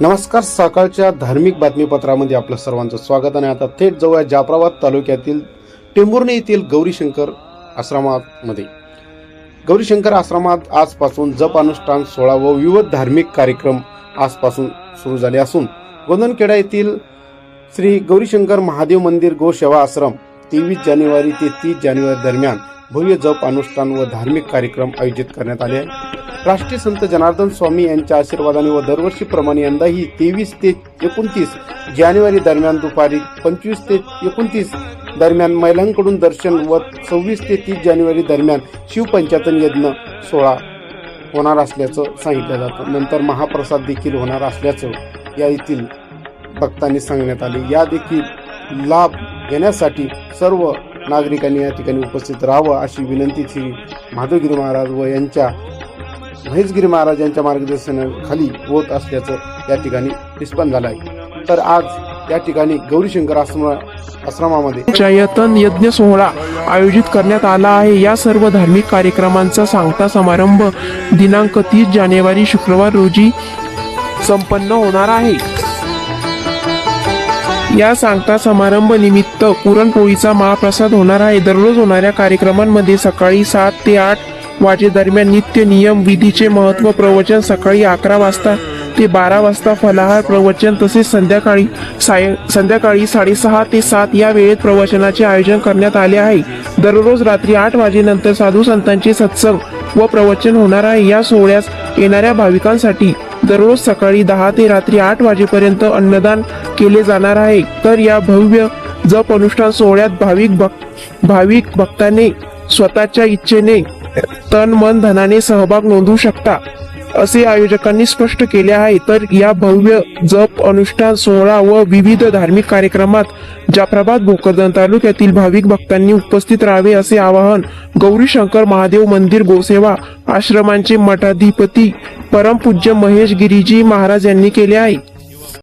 नमस्कार सकाळच्या धार्मिक बातमीपत्रामध्ये आपलं सर्वांचं स्वागत आणि आता थेट जवळ जाफराबाद तालुक्यातील टेंभुर्णी येथील गौरीशंकर आश्रमामध्ये. गौरीशंकर आश्रमात आजपासून जप अनुष्ठान सोहळा व विविध धार्मिक कार्यक्रम आजपासून सुरू झाले असून गोंदनखेडा येथील श्री गौरीशंकर महादेव मंदिर गोसेवा आश्रम तेवीस जानेवारी ते तीस जानेवारी दरम्यान भव्य जप अनुष्ठान व धार्मिक कार्यक्रम आयोजित करण्यात आले आहे. राष्ट्रीय संत जनार्दन स्वामी यांच्या आशीर्वादाने व दरवर्षीप्रमाणे यंदाही तेवीस ते एकोणतीस जानेवारी दरम्यान दुपारी पंचवीस ते एकोणतीस दरम्यान महिलांकडून दर्शन व सव्वीस ते तीस जानेवारी दरम्यान शिवपंचायतन यज्ञ सोहळा होणार असल्याचं सांगितलं जातं. नंतर महाप्रसाद देखील होणार असल्याचं या येथील भक्तांनी सांगण्यात आले. या देखील लाभ घेण्यासाठी सर्व नागरिकांनी या ठिकाणी उपस्थित राहावं अशी विनंती श्री माधवगिरी महाराज व यांच्या महेशगिरी महाराजांच्या मार्गदर्शनाखाली होत असल्याचं या ठिकाणी निष्पन्न झालं आहे तर आज या ठिकाणी गौरीशंकर आश्रम आश्रमामध्ये जयतन यज्ञ सोहळा आयोजित करण्यात आला आहे. या सर्व धार्मिक कार्यक्रमांचा सांगता समारंभ दिनांक तीस जानेवारी शुक्रवार रोजी संपन्न होणार आहे. या सांगता समारंभ निमित्त पुरणपोळीचा महाप्रसाद होणार आहे. दररोज होणाऱ्या कार्यक्रमांमध्ये सकाळी सात ते आठ वाजेदरम्यान नित्य नियम विधीचे महत्त्व प्रवचन सकाळी अकरा वाजता ते बारा वाजता फलाहार प्रवचन तसेच संध्याकाळी साय संध्याकाळी साडेसहा ते सात या वेळेत प्रवचनाचे आयोजन करण्यात आले आहे. दररोज रात्री आठ वाजेनंतर साधू संतांचे सत्संग व प्रवचन होणार आहे. या सोहळ्यास येणाऱ्या भाविकांसाठी दररोज सकाळी दहा ते रात्री आठ वाजेपर्यंत अन्नदान केले जाणार आहे. तर या भव्य जप अनुष्ठान सोहळ्यात भाविक भक् भाविक भक्ताने स्वतःच्या इच्छेने तन मन धनाने सहभाग नोंदवू शकता. असे आयोजकांनी स्पष्ट केले आहे. तर या भव्य जप अनुष्ठान सोहळा व विविध धार्मिक कार्यक्रमात जाफराबाद भोकरदन तालुक्यातील भाविक भक्तांनी उपस्थित राहावे असे आवाहन गौरी शंकर महादेव मंदिर गोसेवा आश्रमांचे मठाधिपती परमपूज्य महेश गिरीजी महाराज यांनी केले आहे.